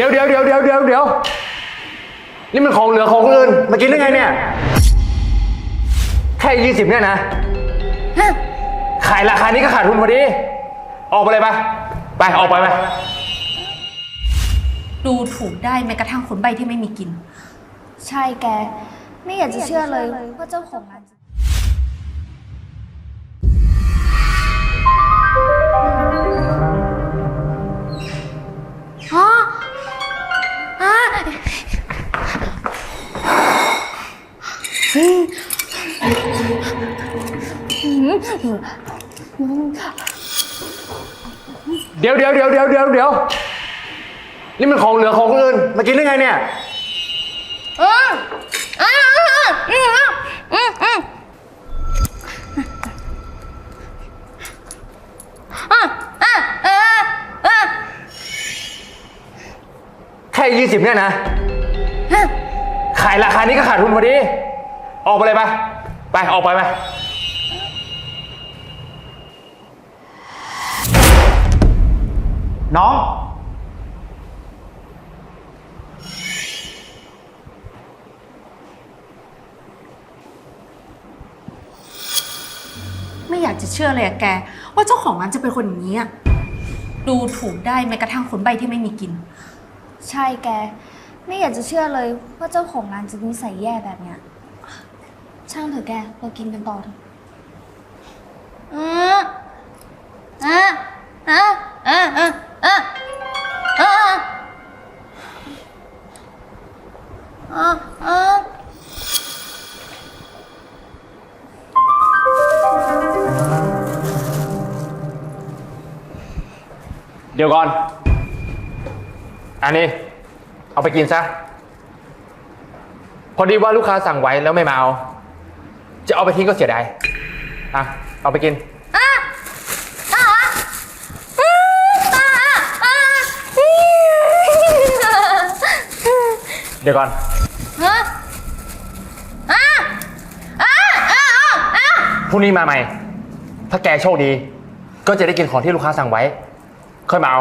ดี๋ยวเดี๋ยวเดี๋ยวเดี๋ยวเดี๋ยวเดี๋ยวนี่มันของเหลือของคนอื่นมากินได้ไงเนี่ย แค่ยี่สิบเนี่ยนะ ขายราคานี้ก็ขาดทุนพอดี ออกไปเลยปะไป ออกไปไปดูถูกได้แม้กระทั่งคนใบที่ไม่มีกิน ใช่แก ไม่อยากจะเชื่อเลยว่าเจ้าของร้าน เดี๋ยวเดี๋ยวเดี๋ยวเดี๋ยวเดี๋ยวเดี๋ยว นี่มันของเหลือของคนอื่น มากินได้ไงเนี่ยอืมอืมอืมอืมอืมอืมอะอะอะอะแค่ยี่สิบเนี่ยนะ ขายราคานี้ก็ขาดทุนพอดี ออกไปเลยปะไป ออกไปไป น้อง ไม่อยากจะเชื่อเลยอะแก ว่าเจ้าของร้านจะเป็นคนอย่างนี้อะดูถูกได้แม้กระทั่งคนใบที่ไม่มีกิน ใช่แก ไม่อยากจะเชื่อเลยว่าเจ้าของร้านจะนิสัยแย่แบบเนี้ย ช่างเถอะแก เรากินกันต่อเถอะอืออะอะอะอะอะอะอะอะเดี๋ยวก่อน อันนี้ เอาไปกินซะ พอดีว่าลูกค้าสั่งไว้แล้วไม่มาเอา จะเอาไปทิ้งก็เสียดายอะเอาไปกินเดี๋ยวก่อน ฮะอะอะอะอะพรุ่งนี้มาใหม่ ถ้าแกโชคดี ก็จะได้กินของที่ลูกค้าสั่งไว้ ค่อยมาเอา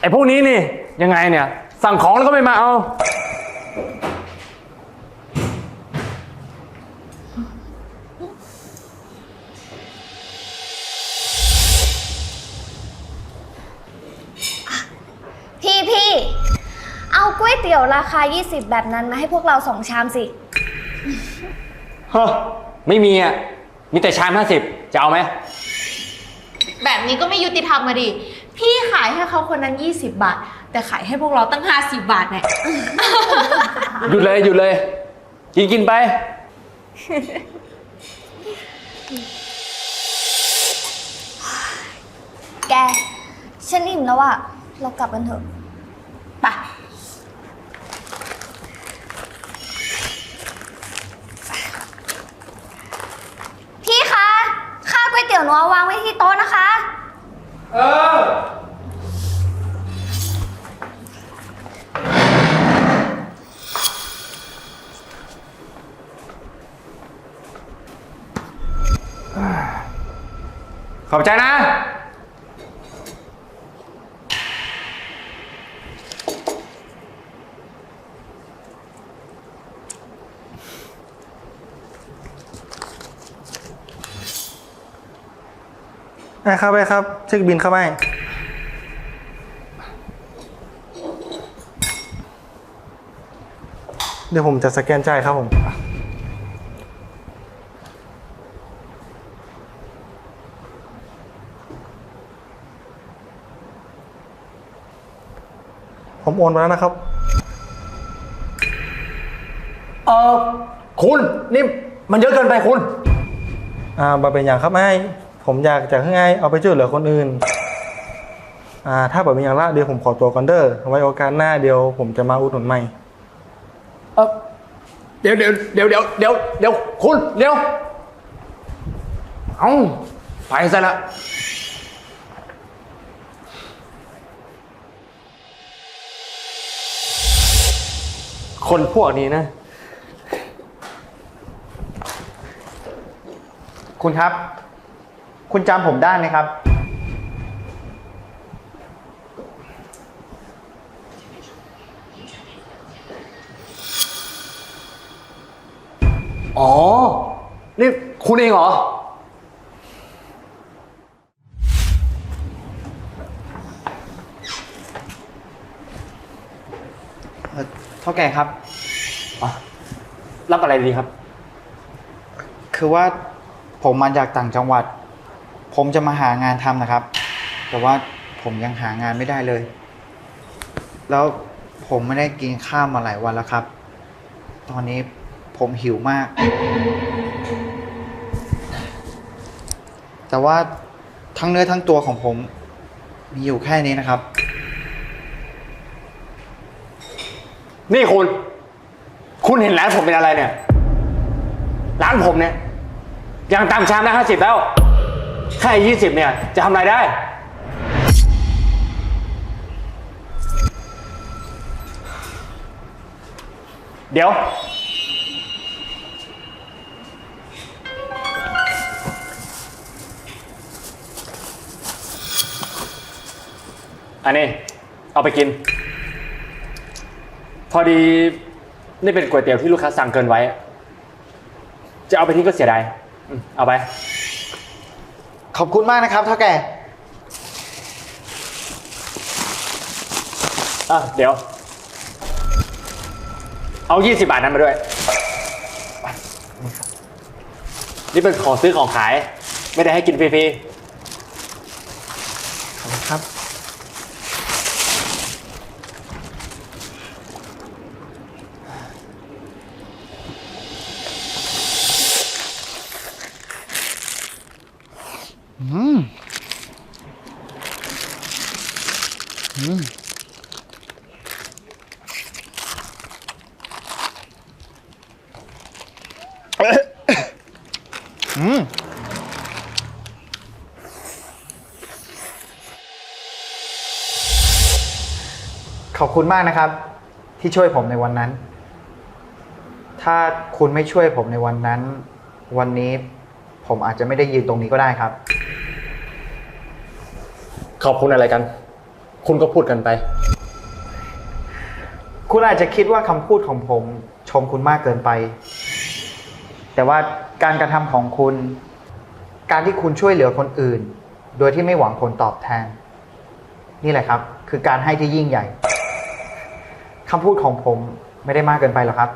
ไอ้ พวกนี้นี่ยังไงเนี่ย สั่งของแล้วก็ไม่มาเอา พี่พี่เอาก๋วยเตี๋ยวราคา 20 แบบนั้นมาให้พวกเราสองชามสิ ฮะ ไม่มีอะ มีแต่ชามห้าสิบจะเอาไหม แบบนี้ก็ไม่ยุติธรรมมาดิ พี่ขายให้เขาคนนั้น 20 บาท แต่ขายให้พวกเราตั้ง 50 บาทเนี่ย หยุดเลยหยุดเลย กินกินไป แก ฉันอิ่มแล้วอะเรากลับกันเถอะ ไป พี่คะ ข้าวก๋วยเตี๋ยวหนูเอาวางไว้ที่โต๊ะนะคะ เออ ขอบใจนะ ไอ้ครับไอ้ครับ เช็คบินเข้าไหมเดี๋ยวผมจะสแกนจ่ายครับผม ผมโอนไปแล้วนะครับ เออคุณ นี่มันเยอะเกินไปคุณ อ่าบาเป็นอย่างครับไอ้ ผมอยากจะให้เอาไปช่วยเหลือคนอื่นอ่าถ้าแบบมีอย่างละเดี๋ยวผมขอตัวก่อนเด้อไว้โอกาสหน้าเดี๋ยวผมจะมาอุดหนุนใหม่ เออเดี๋ยวเดี๋ยวเดี๋ยวเดี๋ยวเดี๋ยวเดี๋ยวคุณเดี๋ยวเอาไปซะละคนพวกนี้นะ คุณครับ คุณจำผมได้ไหมครับ อ๋อ นี่คุณเองเหรอ เอ่อเท่าแก่ครับ รับอะไรดีครับ คือว่าผมมาจากต่างจังหวัด ผมจะมาหางานทำนะครับ แต่ว่าผมยังหางานไม่ได้เลย แล้วผมไม่ได้กินข้าวมาหลายวันแล้วครับ ตอนนี้ผมหิวมาก แต่ว่าทั้งเนื้อทั้งตัวของผม มีอยู่แค่นี้นะครับ นี่คุณ คุณเห็นร้านผมเป็นอะไรเนี่ย ร้านผมเนี่ยยังตามชามได้ห้าสิบแล้ว ค่ยี่สิบเนี่ย จะทำอะไรได้ เดี๋ยว อันนี้ เอาไปกิน พอดี นี่เป็นก๋วยเตี๋ยวที่ลูกค้าสั่งเกินไว้ จะเอาไปทิ้งก็เสียดาย เอาไป ขอบคุณมากนะครับเท่าแก่อะเดี๋ยว เอา 20 บาทนั้นมาด้วย นี่เป็นของซื้อของขาย ไม่ได้ให้กินฟรี คุณมากนะครับ ที่ช่วยผมในวันนั้น ถ้าคุณไม่ช่วยผมในวันนั้น วันนี้ผมอาจจะไม่ได้ยืนตรงนี้ก็ได้ครับๆขอบคุณอะไรกัน คุณก็พูดกันไป คุณอาจจะคิดว่าคำพูดของผมชมคุณมากเกินไป แต่ว่าการกระทำของคุณ การที่คุณช่วยเหลือคนอื่น โดยที่ไม่หวังผลตอบแทน นี่แหละครับ คือการให้ที่ยิ่งใหญ่ คำพูดของผมไม่ได้มากเกินไปหรอกครับ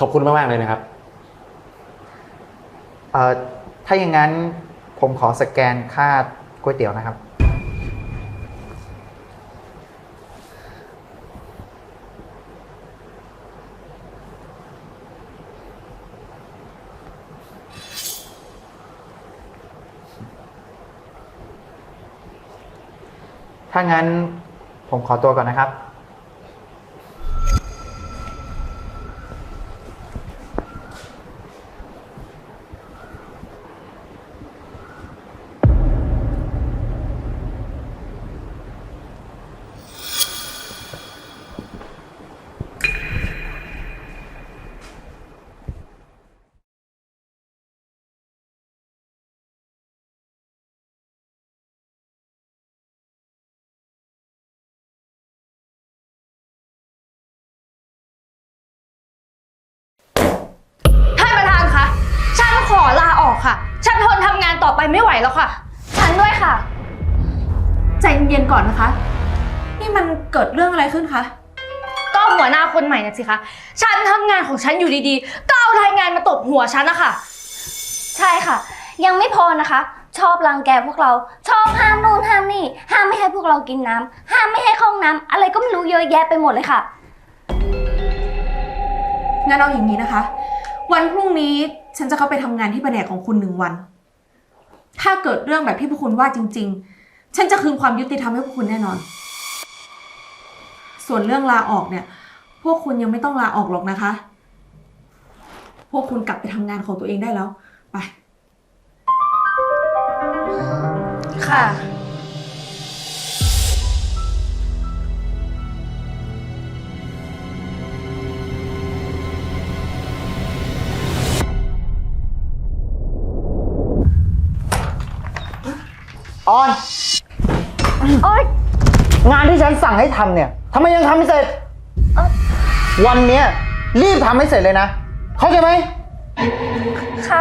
ขอบคุณมาก ๆ เลยนะครับ เอ่อ ถ้าอย่างนั้นผมขอสแกนค่าก๋วยเตี๋ยวนะครับ ถ้างั้น ผมขอตัวก่อนนะครับ ค่ะ ฉันทนทำงานต่อไปไม่ไหวแล้วค่ะ ฉันด้วยค่ะ ใจเย็นๆก่อนนะคะ นี่มันเกิดเรื่องอะไรขึ้นคะ ก็หัวหน้าคนใหม่นะสิคะ ฉันทำงานของฉันอยู่ดีๆ ก็เอารายงานมาตบหัวฉันนะคะ ใช่ค่ะ ยังไม่พอนะคะ ชอบรังแกพวกเรา ชอบห้ามนู่นห้ามนี่ ห้ามไม่ให้พวกเรากินน้ำห้ามไม่ให้เข้าห้องน้ำอะไรก็ไม่รู้เยอะแยะไปหมดเลยค่ะ งั้นเอาอย่างนี้นะคะ วันพรุ่งนี้ ฉันจะเข้าไปทำงานที่แผนกของคุณหนึ่งวัน ถ้าเกิดเรื่องแบบที่พวกคุณว่าจริง ๆ ฉันจะคืนความยุติธรรมให้พวกคุณแน่นอน ส่วนเรื่องลาออกเนี่ย พวกคุณยังไม่ต้องลาออกหรอกนะคะ พวกคุณกลับไปทำงานของตัวเองได้แล้ว ไป ค่ะ ออน โอ๊ยงานที่ฉันสั่งให้ทำเนี่ยทำไมยังทำไม่เสร็จเอ่อวันเนี้ยรีบทำให้เสร็จเลยนะ เข้าใจไหม ค่ะ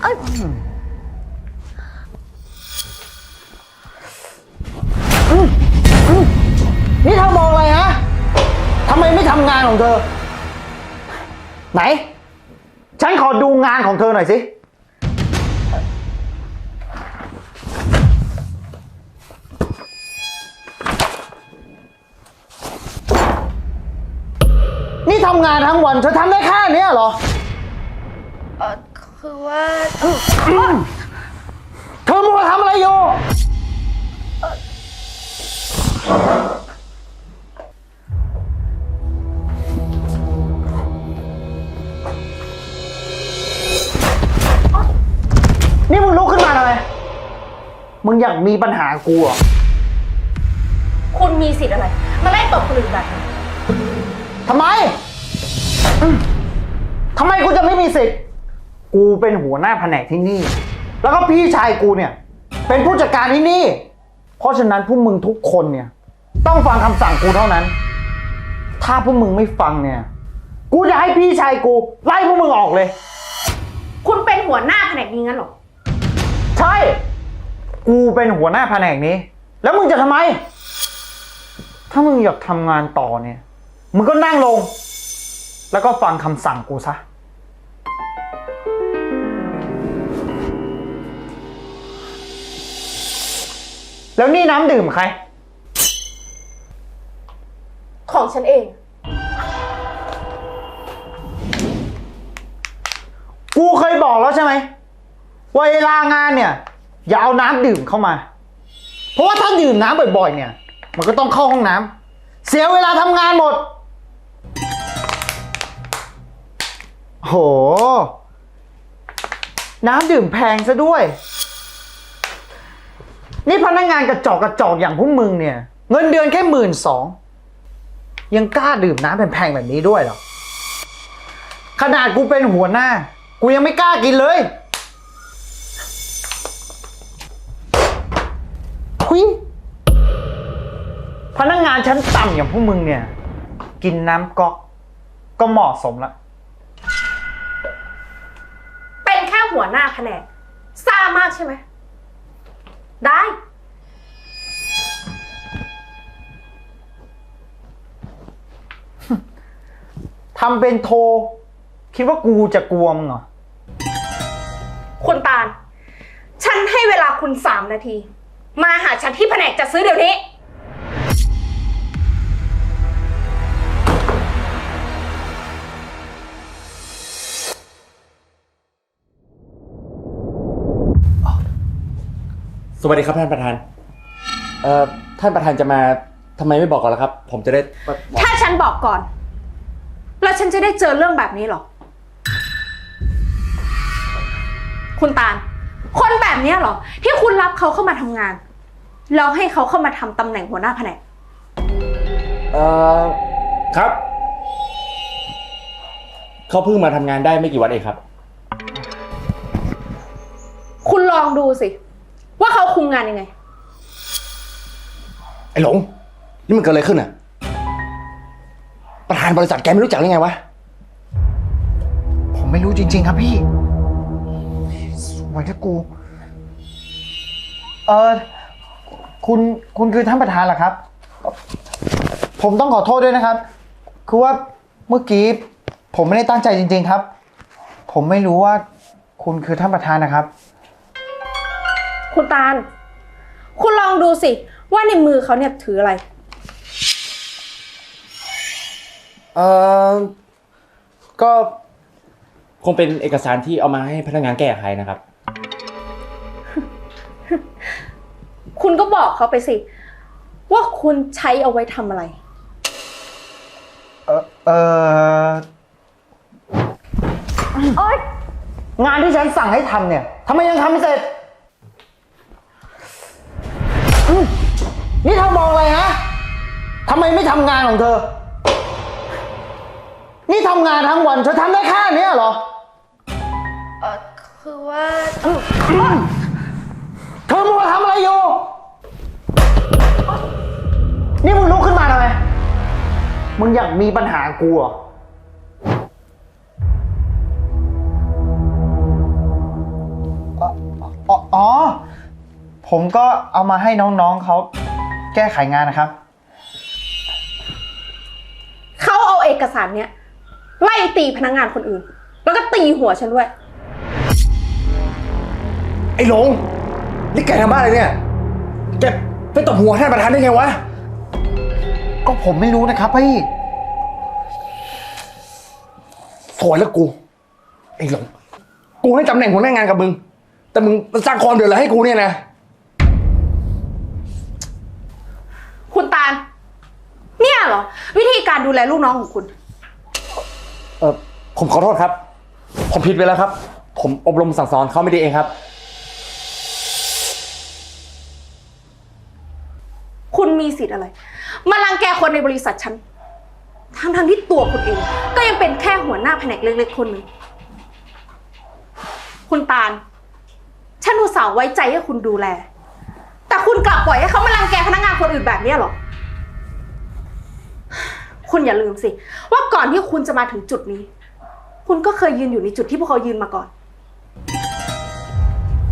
เอ้ยนี่เธอมองอะไรฮะทำไมไม่ทำงานของเธอ ไหน ฉันขอดูงานของเธอหน่อยสิำงานทั้งวัน เธอทำได้แค่เนี้ยเหรอ เอ่อคือว่าเธอมัวทำอะไรอยู่นี่มึงลุกขึ้นมาทำไมมึงอยากมีปัญหากูเหรอ คุณมีสิทธิ์อะไร มาไล่ตบคนอื่นแบบนี้ ทำไมอืม ทำไมกูจะไม่มีสิทธิ์ กูเป็นหัวหน้าแผนกที่นี่ แล้วก็พี่ชายกูเนี่ย เป็นผู้จัดการที่นี่ เพราะฉะนั้นพวกมึงทุกคนเนี่ย ต้องฟังคำสั่งกูเท่านั้น ถ้าพวกมึงไม่ฟังเนี่ย กูจะให้พี่ชายกู ไล่พวกมึงออกเลย คุณเป็นหัวหน้าแผนกนี้งั้นเหรอ ใช่ กูเป็นหัวหน้าแผนกนี้ แล้วมึงจะทำไม ถ้ามึงอยากทำงานต่อเนี่ย มึงก็นั่งลง แล้วก็ฟังคำสั่งกูซะ แล้วนี่น้ำดื่มใคร ของฉันเอง กูเคยบอกแล้วใช่ไหมว่าเวลางานเนี่ย อย่าเอาน้ำดื่มเข้ามา เพราะว่าถ้าดื่มน้ำบ่อยๆ เนี่ย มันก็ต้องเข้าห้องน้ำเสียเวลาทำงานหมด โห น้ำดื่มแพงซะด้วย นี่พนักงานกระจอกกระจอกอย่างพวกมึงเนี่ย เงินเดือนแค่หมื่นสอง ยังกล้าดื่มน้ำแพงๆแบบนี้ด้วยเหรอ ขนาดกูเป็นหัวหน้า กูยังไม่กล้ากินเลยทุยพนักงานชั้นต่ำอย่างพวกมึงเนี่ย กินน้ำก๊อกก็เหมาะสมละ หัวหน้าแผนกซ่ามากใช่ไหม ได้ ทำเป็นโทร คิดว่ากูจะกลัวมึงเหรอ คุณตาล ฉันให้เวลาคุณสามนาที มาหาฉันที่แผนกจัดซื้อเดี๋ยวนี้ สวัสดีครับท่านประธาน เอ่อ ท่านประธานจะมาทำไมไม่บอกก่อนล่ะครับ ผมจะได้ถ้าฉันบอกก่อน แล้วฉันจะได้เจอเรื่องแบบนี้เหรอ คุณตาล คนแบบเนี้ยเหรอ ที่คุณรับเขาเข้ามาทำงาน แล้วให้เขาเข้ามาทำตำแหน่งหัวหน้าแผนก เอ่อ ครับ เขาเพิ่งมาทำงานได้ไม่กี่วันเองครับ คุณลองดูสิ ว่าเขาคุมงานยังไง ไอ้หลง นี่มันเกิดอะไรขึ้นอะ ประธานบริษัทแกไม่รู้จักหรือไงวะ ผมไม่รู้จริง ๆ ครับพี่สวยนะกู เออคุณคุณคือท่านประธานเหรอครับ ผมต้องขอโทษด้วยนะครับ คือว่าเมื่อกี้ผมไม่ได้ตั้งใจจริง ๆ ครับ ผมไม่รู้ว่าคุณคือท่านประธานนะครับ คุณตาล คุณลองดูสิ ว่าในมือเขาเนี่ยถืออะไร เอ่อก็คงเป็นเอกสารที่เอามาให้พนักงานแก้ไขนะครับ คุณก็บอกเขาไปสิ ว่าคุณใช้เอาไว้ทำอะไร เออเออโอ๊ยงานที่ฉันสั่งให้ทำเนี่ยทำไมยังทำไม่เสร็จ นี่เธอมองอะไรฮะทำไมไม่ทำงานของเธอ นี่ทำงานทั้งวันเธอทำได้แค่เนี้ยเหรอ เอ่อคือว่าเธอแล้วมึงมาทำอะไรอยู่ นี่มึงลุกขึ้นมาทำไม มึงอยากมีปัญหากูเหรอ อ๋ออ๋อผมก็เอามาให้น้องๆเขา แก้ไขงานนะครับ เขาเอาเอกสารเนี้ยไล่ตีพนักงานคนอื่น แล้วก็ตีหัวฉันด้วย ไอ้หลง นี่แกทำบ้าอะไรเนี่ย แกไปตบหัวท่านประธานได้ไงวะ ก็ผมไม่รู้นะครับพี่ สวยแล้วกู ไอ้หลง กูให้ตำแหน่งหัวหน้างานกับมึง แต่มึงสร้างความเดือดร้อนให้กูเนี่ยนะ คุณตาล เนี่ยเหรอ วิธีการดูแลลูกน้องของคุณ เออผมขอโทษครับ ผมผิดไปแล้วครับ ผมอบรมสั่งสอนเขาไม่ดีเองครับ คุณมีสิทธิ์อะไร มารังแกคนในบริษัทฉัน ทั้งทงๆที่ตัวคุณเอง ก็ยังเป็นแค่หัวหน้าแผนกเล็กๆคนหนึ่ง คุณตาล ฉันอุตส่าห์ไว้ใจให้คุณดูแลแต่คุณ กลับปล่อยให้เขามารังแกพนักงานคนอื่นแบบเนี้ยเหรอ คุณอย่าลืมสิ ว่าก่อนที่คุณจะมาถึงจุดนี้ คุณก็เคยยืนอยู่ในจุดที่พวกเขายืนมาก่อน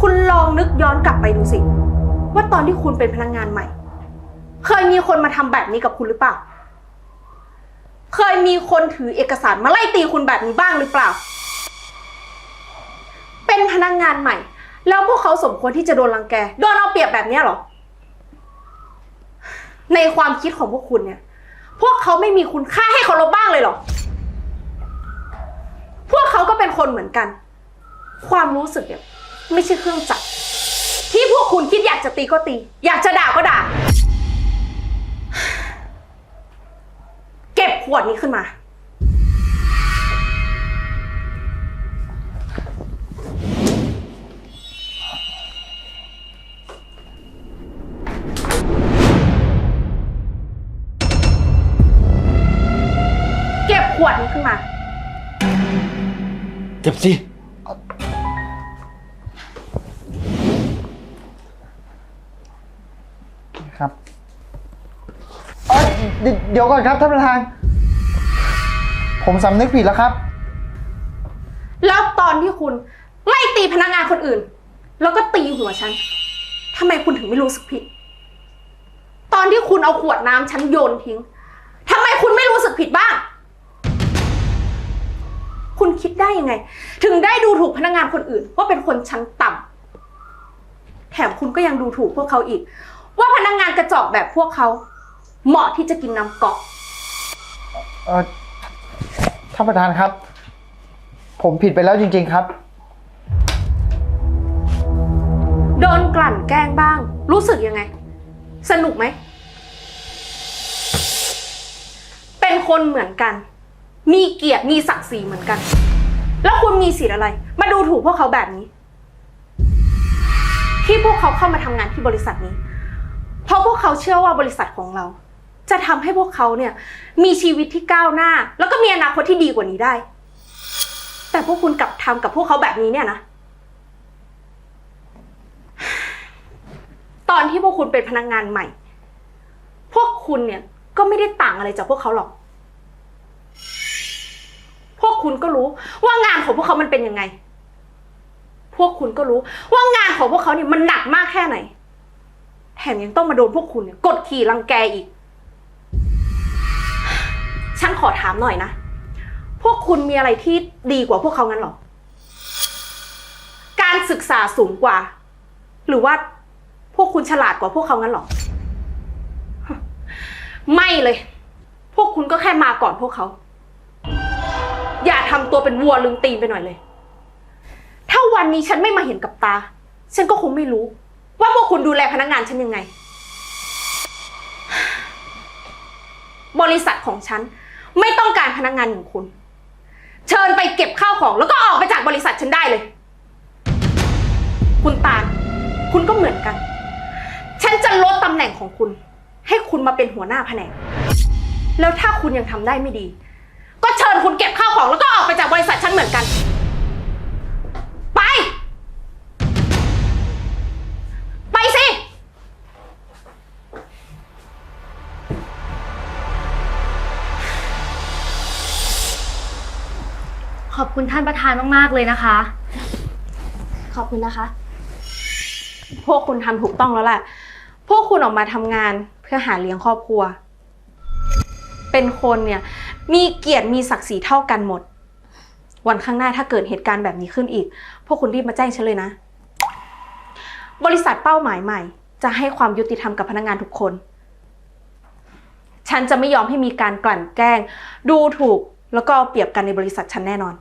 คุณลองนึกย้อนกลับไปดูสิ ว่าตอนที่คุณเป็นพนักงานใหม่ เคยมีคนมาทำแบบนี้กับคุณหรือเปล่า เคยมีคนถือเอกสารมาไล่ตีคุณแบบนี้บ้างหรือเปล่า เป็นพนักงานใหม่ แล้วพวกเขาสมควรที่จะโดนรังแก โดนเอาเปรียบแบบเนี้ยเหรอ ในความคิดของพวกคุณเนี่ย พวกเขาไม่มีคุณค่าให้เคารพบ้างเลยเหรอ พวกเขาก็เป็นคนเหมือนกัน ความรู้สึกเนี่ยไม่ใช่เครื่องจักรที่พวกคุณคิดอยากจะตีก็ตี อยากจะด่าก็ด่า เก็บขวดนี้ขึ้นมา ก็บสิ ครับเอ้ยเดี๋ยวเดี๋ยวก่อนครับท่านประธาน ผมสำนึกผิดแล้วครับ แล้วตอนที่คุณไล่ตีพนักงานคนอื่น แล้วก็ตีหัวฉันทำไมคุณถึงไม่รู้สึกผิด ตอนที่คุณเอาขวดน้ำฉันโยนทิ้งทำไมคุณไม่รู้สึกผิดบ้าง คุณคิดได้ยังไง ถึงได้ดูถูกพนักงานคนอื่น ว่าเป็นคนชั้นต่ำแถมคุณก็ยังดูถูกพวกเขาอีก ว่าพนักงานกระจอกแบบพวกเขา เหมาะที่จะกินน้ำก๊อก เออท่านประธานครับ ผมผิดไปแล้วจริง ๆ ครับ โดนกลั่นแกล้งบ้าง รู้สึกยังไง สนุกไหม เป็นคนเหมือนกัน มีเกียรติมีศักดิ์ศรีเหมือนกัน แล้วคุณมีสิทธิ์อะไร มาดูถูกพวกเขาแบบนี้ ที่พวกเขาเข้ามาทำงานที่บริษัทนี้ เพราะพวกเขาเชื่อว่าบริษัทของเรา จะทำให้พวกเขาเนี่ยมีชีวิตที่ก้าวหน้า แล้วก็มีอนาคตที่ดีกว่านี้ได้ แต่พวกคุณกลับทำกับพวกเขาแบบนี้เนี่ยนะ ตอนที่พวกคุณเป็นพนักงานใหม่ พวกคุณเนี่ยก็ไม่ได้ต่างอะไรจากพวกเขาหรอกพวก คุณก็รู้ว่างานของพวกเขามันเป็นยังไง พวกคุณก็รู้ว่างานของพวกเขาเนี่ยมันหนักมากแค่ไหน แถมยังต้องมาโดนพวกคุณเนี่ยกดขี่รังแกอีก ฉันขอถามหน่อยนะ พวกคุณมีอะไรที่ดีกว่าพวกเขางั้นหรอ การศึกษาสูงกว่า หรือว่าพวกคุณฉลาดกว่าพวกเขางั้นหรอ ไม่เลย พวกคุณก็แค่มาก่อนพวกเขาอย่า ทำตัวเป็นวัวลืมตีนไปหน่อยเลย ถ้าวันนี้ฉันไม่มาเห็นกับตา ฉันก็คงไม่รู้ ว่าพวกคุณดูแลพนักงานฉันยังไง บริษัทของฉัน ไม่ต้องการพนักงานอย่างคุณ เชิญไปเก็บข้าวของ แล้วก็ออกไปจากบริษัทฉันได้เลย คุณตาลคุณก็เหมือนกัน ฉันจะลดตำแหน่งของคุณ ให้คุณมาเป็นหัวหน้าแผนก แล้วถ้าคุณยังทำได้ไม่ดี ก็เชิญคุณเก็บข้าวของแล้วก็ออกไปจากบริษัทฉันเหมือนกัน ไป ไปสิ ขอบคุณท่านประธานมาก ๆ เลยนะคะ ขอบคุณนะคะ พวกคุณทำถูกต้องแล้วแหละ พวกคุณออกมาทำงานเพื่อหาเลี้ยงครอบครัว เป็นคนเนี่ย มีเกียรติมีศักดิ์ศรีเท่ากันหมด วันข้างหน้าถ้าเกิดเหตุการณ์แบบนี้ขึ้นอีก พวกคุณรีบมาแจ้งฉันเลยนะ บริษัทเป้าหมายใหม่ จะให้ความยุติธรรมกับพนักงานทุกคน ฉันจะไม่ยอมให้มีการกลั่นแกล้ง ดูถูกแล้วก็เอาเปรียบกันในบริษัทฉันแน่นอน